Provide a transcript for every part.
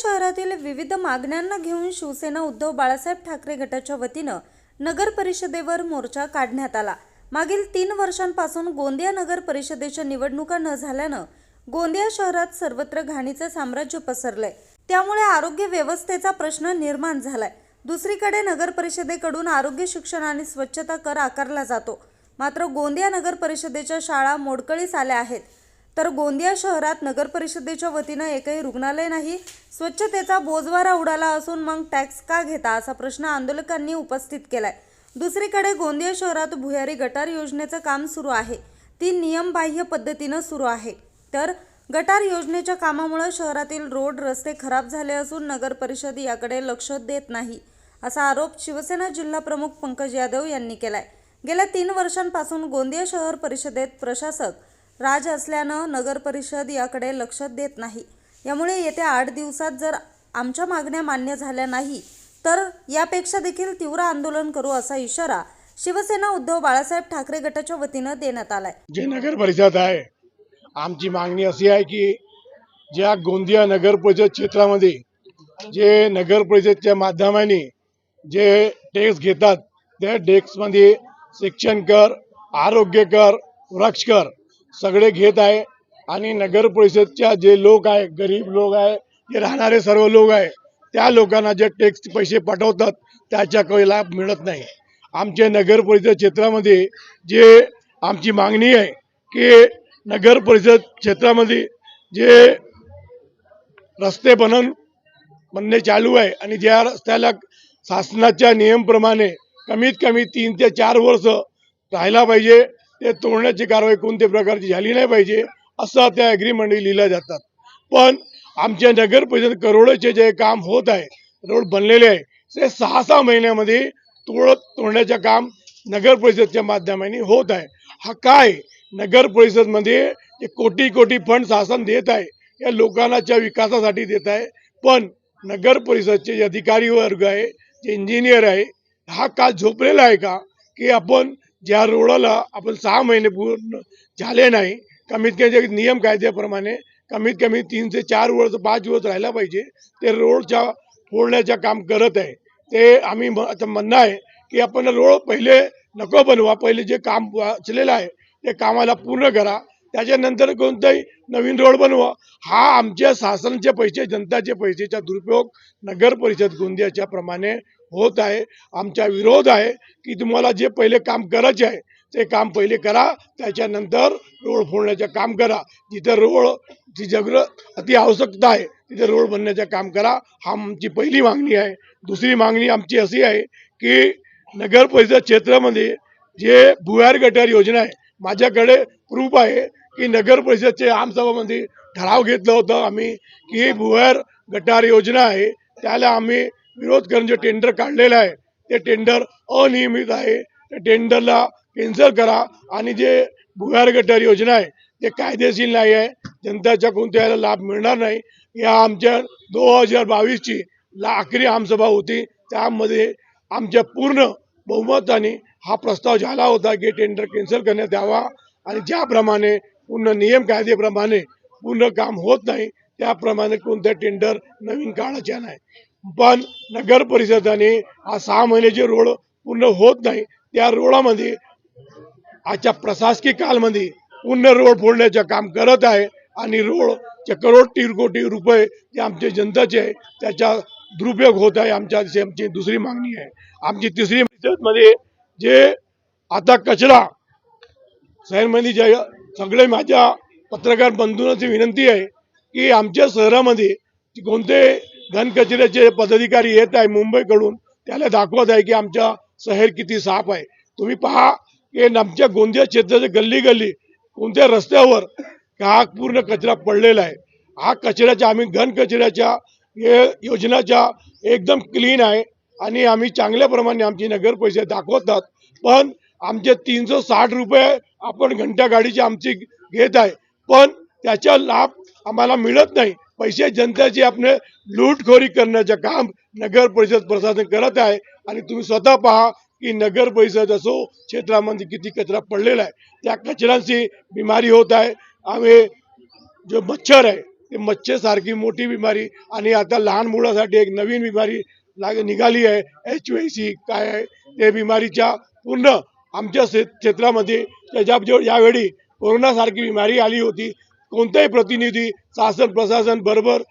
शहरातील विविध मागण्यांना घेऊन शिवसेना उद्धव बाळासाहेब ठाकरे गटाच्या वतीनं नगर परिषदेवर मोर्चा काढण्यात आला. मागील तीन वर्षांपासून गोंदिया नगर परिषदेच्या निवडणुका न झाल्यानं गोंदिया शहरात सर्वत्र घाणीचं साम्राज्य पसरलंय. त्यामुळे आरोग्य व्यवस्थेचा प्रश्न निर्माण झालाय. दुसरीकडे नगर परिषदेकडून आरोग्य शिक्षण आणि स्वच्छता कर आकारला जातो. मात्र गोंदिया नगर परिषदेच्या शाळा मोडकळीस आल्या आहेत. तर गोंदिया शहरात नगर परिषदेच्या वतीनं एकही रुग्णालय नाही स्वच्छतेचा बोजवारा उडाला असून मग टॅक्स का घेता असा प्रश्न आंदोलकांनी उपस्थित केलाय. दुसरीकडे गोंदिया शहरात भुयारी गटार योजनेचं काम सुरू आहे. ती नियमबाह्य पद्धतीनं सुरू आहे. तर गटार योजनेच्या कामामुळे शहरातील रोड रस्ते खराब झाले असून नगर परिषद याकडे लक्ष देत नाही असा आरोप शिवसेना जिल्हा प्रमुख पंकज यादव यांनी केलाय. गेल्या तीन वर्षांपासून गोंदिया शहर परिषदेत प्रशासक राज असल्यानं नगर परिषद याकडे लक्ष देत नाही. यामुळे येत्या आठ दिवसात जर आमच्या मागण्या मान्य झाल्या नाही तर यापेक्षा देखील तीव्र आंदोलन करू असा इशारा शिवसेना उद्धव बाळासाहेब ठाकरे गटाच्या वतीनं देण्यात आलाय. जे नगर परिषद आहे आमची मागणी अशी आहे की ज्या गोंदिया नगर परिषद क्षेत्रामध्ये जे नगर परिषदच्या माध्यमाने जे टॅक्स घेतात त्या टॅक्समध्ये शिक्षण कर आरोग्य कर वृक्ष कर सगळे घेत आहे आणि नगर परिषदच्या जे लोक आहे गरीब लोक आहे जे राहणारे सर्व लोक आहे त्या लोकांना जे टॅक्स पैसे पाठवतात त्याच्या काही लाभ मिळत नाही. आमच्या नगर परिषद क्षेत्रामध्ये जे आमची मागणी आहे की नगर परिषद क्षेत्रामध्ये जे रस्ते बनन बनणे चालू आहे आणि ज्या रस्त्याला शासनाच्या नियमप्रमाणे कमीत कमी तीन ते चार वर्ष राहायला पाहिजे ते तोडण्याची कारवाई कोणत्या प्रकारची झाली नाही पाहिजे असं त्या ॲग्रीमेंटमध्ये लिहिल्या जातात. पण आमच्या नगर परिषद करोडचे जे काम होत आहे रोड बनलेले आहे ते सहा सहा महिन्यामध्ये तोडत तोडण्याचं काम नगर परिषदच्या माध्यमाने होत आहे. हा काय? नगर परिषदमध्ये जे कोटी कोटी फंड शासन देत आहे या लोकांच्या विकासासाठी देत आहे. पण नगर परिषदचे जे अधिकारी वर्ग आहे जे इंजिनियर आहे हा का झोपलेला आहे का? की आपण ज्या रोडाला आपण सहा महिने पूर्ण झाले नाही कमीत कमी जे नियम कायद्याप्रमाणे कमीत कमी तीन ते चार वर्ष पाच दिवस राहिला पाहिजे. ते रोडच्या फोडण्याच्या काम करत आहे. ते आम्ही म- आता म्हणणं आहे की आपण रोड पहिले नको बनवा पहिले जे काम वाचलेलं आहे ते कामाला पूर्ण करा. त्याच्यानंतर कोणताही नवीन रोड बनवा. हा आमच्या शासनाचे पैसे जनताचे पैसेचा दुरुपयोग नगर परिषद गोंदियाच्या प्रमाणे होत आहे आमचा विरोध आहे की तुम्हाला जे पहिले काम करायचे आहे ते काम पहिले करा त्याच्यानंतर रोड फोडण्याचं काम करा. जिथं रोड जी अति आवश्यकता आहे तिथे रोड बनण्याचं काम करा. हा आमची पहिली मागणी आहे. दुसरी मागणी आमची अशी आहे की नगर परिषद क्षेत्रामध्ये जे भुयार गटार योजना आहे माझ्याकडे प्रूफ आहे की नगर परिषदचे आमसभामध्ये ठराव घेतलं होतं आम्ही की भुयार गटार योजना आहे त्याला आम्ही विरोध करून जे टेंडर काढलेलं आहे ते टेंडर अनियमित आहे. त्या टेंडरला कॅन्सल करा आणि जे भुयार गटार योजना आहे ते कायदेशीर नाही आहे. जनताच्या कोणत्याला लाभ मिळणार नाही. या आमच्या दोन हजार बावीसची आखरी आमसभा होती. त्यामध्ये आमच्या पूर्ण बहुमताने हा प्रस्ताव झाला होता की टेंडर कॅन्सल करण्यात यावा. आणि ज्याप्रमाणे पूर्ण नियम कायद्याप्रमाणे पूर्ण काम होत नाही त्याप्रमाणे कोणतं टेंडर नवीन काढायचे नाही. पण नगर परिषदाने हा सहा महिन्याचे रोड पूर्ण होत नाही. त्या रोडामध्ये आजच्या प्रशासकीय कालमध्ये पूर्ण रोड फोडण्याचं काम करत आहे आणि रोडचे करोड तीन कोटी रुपये जे आमचे जनताचे आहे त्याचा दुरुपयोग होत आहे आमच्या आमची दुसरी मागणी आहे. आमची तिसरी मध्ये जे आता कचरा शहरमध्ये जे सगळे माझ्या पत्रकार बंधूंची विनंती आहे की आमच्या शहरामध्ये कोणते घनकचऱ्याचे पदाधिकारी येत आहे मुंबईकडून त्याला दाखवत आहे की आमच्या शहर किती साफ आहे. तुम्ही पहा की आमच्या गोंदिया क्षेत्राचे गल्ली गल्ली कोणत्या रस्त्यावर हा पूर्ण कचरा पडलेला आहे. हा कचऱ्याच्या आम्ही घन कचऱ्याच्या हे योजनाच्या एकदम क्लीन आहे आणि आम्ही चांगल्या प्रमाणे आमची नगर परिषद दाखवतात. पण आमचे तीनशे साठ रुपये आपण घंटा गाडीची आमची घेत आहे. पण त्याचा लाभ आम्हाला मिळत नाही. पैसे जनतेची आपले लूटखोरी करण्याचं काम नगर परिषद प्रशासन करत आहे. आणि तुम्ही स्वतः पहा की नगर परिषद असो क्षेत्रामध्ये किती कचरा पडलेला आहे. त्या कचऱ्यांची बिमारी होत आहे. आम्ही जो मच्छर आहे ते मच्छरसारखी मोठी बिमारी आणि आता लहान मुलासाठी एक नवीन बिमारी लाग निघाली आहे. एच वाय सी काय आहे ते बिमारीच्या पूर्ण आमच्या क्षेत्रामध्ये त्याच्या यावेळी कोरोनासारखी बिमारी आली होती. कोणताही प्रतिनिधी शासन प्रशासन बरोबर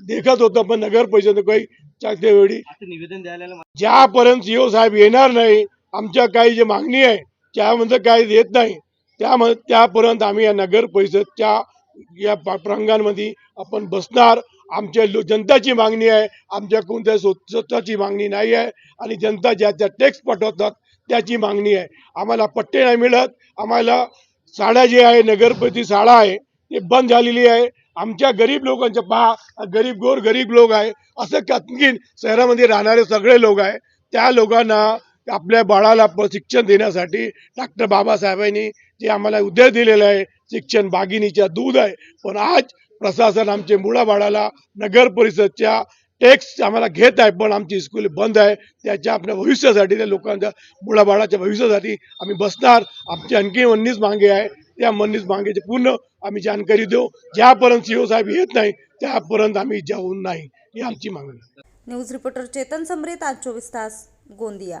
देखत होतं पण नगर परिषद काही त्यावेळी निवेदन द्यायला. ज्यापर्यंत सीओ साहेब येणार नाही आमच्या काही जी मागणी आहे त्यामध्ये काही देत नाही त्यामध्ये त्यापर्यंत आम्ही या नगर परिषदच्या या प्रांगणामध्ये आपण बसणार आमच्या लो- जनताची मागणी आहे आमच्या कोणत्या स्व- स्वतःची मागणी नाही आहे आणि जनता ज्याच्या टॅक्स पाठवतात त्याची मागणी आहे आम्हाला पट्टे नाही मिळत आम्हाला शाळा जी आहे नगरपती शाळा आहे ते बंद झालेली आहे. आमच्या गरीब लोकांच्या पहा गरीब गोर गरीब लोक आहे. असं आणखीन शहरामध्ये राहणारे सगळे लोक आहे. त्या लोकांना आपल्या बाळाला प्रशिक्षण देण्यासाठी डॉक्टर बाबासाहेबांनी जे आम्हाला उद्या दिलेलं आहे शिक्षण बागिनीच्या दूध आहे. पण आज प्रशासन आमचे मुळाबाळाला नगर परिषदच्या टॅक्स आम्हाला घेत आहे पण आमची स्कूल बंद आहे. त्याच्या आपल्या भविष्यासाठी त्या लोकांच्या मुळाबाळाच्या भविष्यासाठी आम्ही बसणार. आमची आणखी मन्नीस मागे आहे. त्या मनीस मागेची पूर्ण आम्ही जानकारी देऊ. ज्यापर्यंत सीओ साहेब येत नाही त्यापर्यंत आम्ही जाऊन नाही. ही आमची मागणी. न्यूज रिपोर्टर चेतन समरेत आज चोवीस तास गोंदिया.